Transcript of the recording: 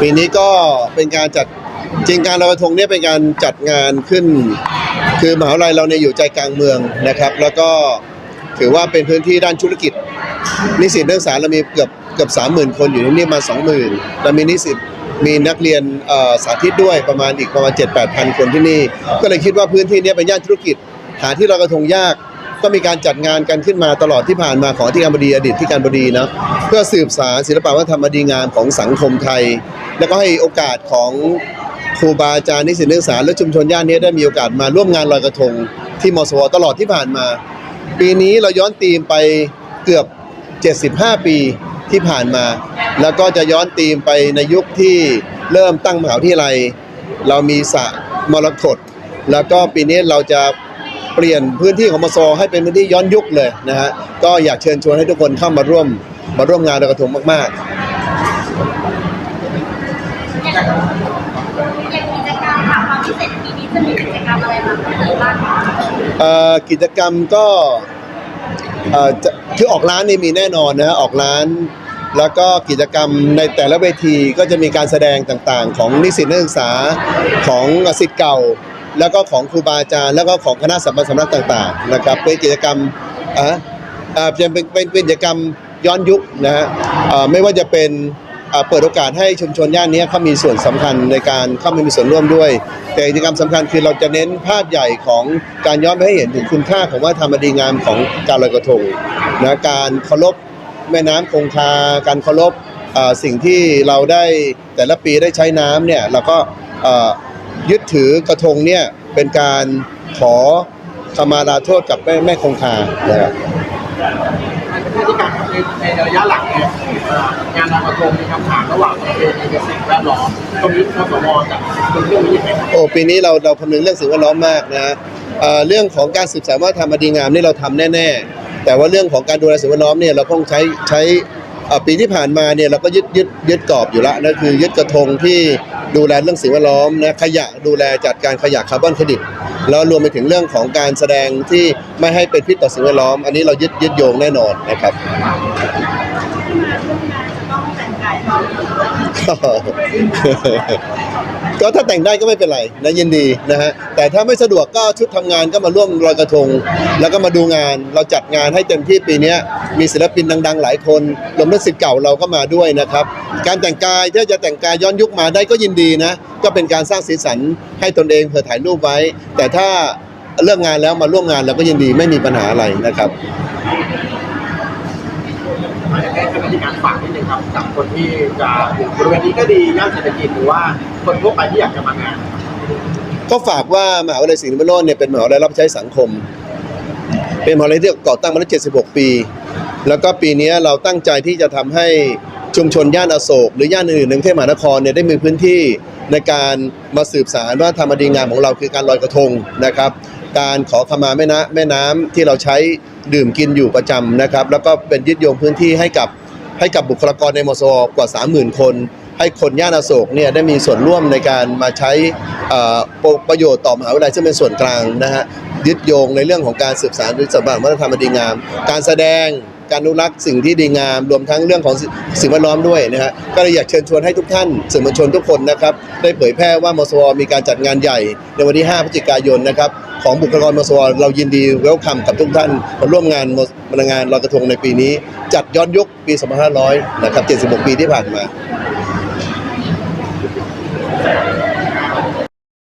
ปีนี้ก็เป็นการจัดจริงการลอยกระทงเนี่ยเป็นการจัดงานขึ้น คือมหาวิทยาลัยเราเนี่ยอยู่ใจกลางเมืองนะครับ แล้วก็ถือว่าเป็นพื้นที่ด้านธุรกิจ นิสิตนักศึกษาเรามีเกือบเกือบสามหมื่นคนอยู่ที่นี่มาสองหมื่นเรามีนิสิตมีนักเรียนสาธิตด้วยประมาณอีกประมาณเจ็ดแปดพันคนที่นี่ ก็เลยคิดว่าพื้นที่นี้เป็นย่านธุรกิจ หาที่ลอยกระทงยาก ก็มีการจัดงานกันขึ้นมาตลอดที่ผ่านมาของที่การบดีอดีตที่การบดีนะเพื่อสืบสารศิลปวัฒนธรรมดีงามของสังคมไทย แล้วก็ให้โอกาสของครูบาอาจารย์นิสิตนักศึกษาและชุมชนย่านนี้ได้มีโอกาสมาร่วมงานลอยกระทง ที่มสวตลอดที่ผ่านมา ปีนี้เราย้อนธีมไปเกือบ 75 ปีที่ผ่านมา แล้วก็จะย้อนธีมไปในยุคที่เริ่มตั้งมหาวิทยาลัย เรามีสระมรกตแล้วก็ปีนี้เราจะเปลี่ยนพื้นที่ของมสวให้เป็นพื้นที่ย้อนยุคเลยนะฮะก็อยากเชิญชวนให้ทุกคนเข้ามาร่วมมาร่วมงานลอยกระทงมาก อย่างกิจกรรมค่ะความพิเศษปีนี้จะมีกิจกรรมอะไรมาเพิ่มบ้างคะเอ่อกิจกรรมก็เอ่อจะคือออกร้านนี่มีแน่นอนนะฮะออกร้าน แล้วก็กิจกรรมในแต่ละเวทีก็จะมีการแสดงต่างๆ ของนิสิตนักศึกษาของศิษย์เก่า แล้วก็ของครูบาอาจารย์แล้วก็ของคณะสัมมาสำนักต่าง ๆ นะครับเป็นกิจกรรมอะอ่าเป็นเป็นเป็นกิจกรรมย้อนยุคนะฮะอ่าไม่ว่าจะเป็น เปิดโอกาสให้ชุมชนย่านนี้เขามีส่วนสำคัญในการเข้ามามีส่วนร่วมด้วย แต่กิจกรรมสำคัญคือเราจะเน้นภาพใหญ่ของการย้อนไปให้เห็นถึงคุณค่าของวัฒนธรรมดีงามของการลอยกระทงนะการเคารพแม่น้ำคงคา การเคารพสิ่งที่เราได้แต่ละปีได้ใช้น้ำเนี่ยเราก็ยึดถือกระทงเนี่ยเป็นการขอขมาลาโทษกับแม่แม่คงคานะครับ ที่การในในระยะหลังเนี่ยงานลอยกระทงมีคำถามระหว่างประเทศกับสิ่งแวดล้อมตรงนี้ทสวจะเป็นเรื่องนี้ยังไงครับโอ้ปีนี้เราเราคำนึงเรื่องสิ่งแวดล้อมมากนะเรื่องของการสืบสานวัฒนธรรมดีงามนี่เราทำแน่ๆ แต่ว่าเรื่องของการดูแลสิ่งแวดล้อมเนี่ยเราต้องใช้ใช้ปีที่ผ่านมาเนี่ยเราก็ยึดยึดยึดกรอบอยู่แล้วนั่นคือยึดกระทงที่ดูแลเรื่องสิ่งแวดล้อมนะขยะดูแลจัดการขยะคาร์บอนเครดิต แล้วรวมไปถึงเรื่องของการแสดงที่ไม่ให้เป็นพิษต่อสิ่งแวดล้อม อันนี้เรายึดยึดโยงแน่นอนนะครับ ก็ถ้าแต่งได้ก็ไม่เป็นไรนะยินดีนะฮะแต่ถ้าไม่สะดวกก็ชุดทำงานก็มาร่วมลอยกระทง แล้วก็มาดูงานเราจัดงานให้เต็มที่ปีนี้มีศิลปินดัง ๆ หลายคนรวมทั้งศิษย์เก่าเราก็มาด้วยนะครับ การแต่งกายถ้าจะแต่งกายย้อนยุคมาได้ก็ยินดีนะก็เป็นการสร้างสีสันให้ตนเองเพื่อถ่ายรูปไว้ แต่ถ้าเลิกงานแล้วมาร่วมงานเราก็ยินดีไม่มีปัญหาอะไรนะครับ ครับกับคนที่จะอยู่บริเวณนี้ก็ดีย่านเศรษฐกิจหรือว่าคนทั่วไปที่อยากจะมางานก็ฝากว่ามหาวิทยาลัยศรีนครินทร์เนี่ยเป็นมหาวิทยาลัยรับใช้สังคม เป็นมหาวิทยาลัยที่ก่อตั้งมาแล้ว76 ปี แล้วก็ปีนี้เราตั้งใจที่จะทำให้ชุมชนย่านอโศกหรือย่านอื่นๆในกรุงเทพมหานครเนี่ยได้มีพื้นที่ในการมาสืบสารว่าธรรมดีงามของเราคือการลอยกระทงนะครับ การขอขมาแม่น้ำแม่น้ำที่เราใช้ดื่มกินอยู่ประจำนะครับ แล้วก็เป็นยึดโยงพื้นที่ให้กับ ให้กับบุคลากรในมสวกว่า 30,000 คน ให้คนย่านอโศกเนี่ยได้มีส่วนร่วมในการมาใช้อ่อประโยชน์ต่อมหาวิทยาลัยซึ่งเป็นส่วนกลางนะฮะยึดโยงในเรื่องของการสืบสานหรือสมบัติวัฒนธรรมอันดีงาม การแสดง การอนุรักษ์สิ่งที่ดีงาม รวมทั้งเรื่องของสิ่งแวดล้อมด้วยนะฮะก็เลยอยากเชิญชวนให้ทุกท่านสื่อมวลชนทุกคนนะครับ ได้เผยแพร่ว่ามสวมีการจัดงานใหญ่ ในวันที่ 5 พฤศจิกายนนะครับของบุคลากรมสวเรายินดีเวลคัมกับทุกท่านมาร่วมงานมงานลอยกระทงในปีนี้ จัดย้อนยุคปี 2500 นะครับ 76 ปีที่ผ่านมา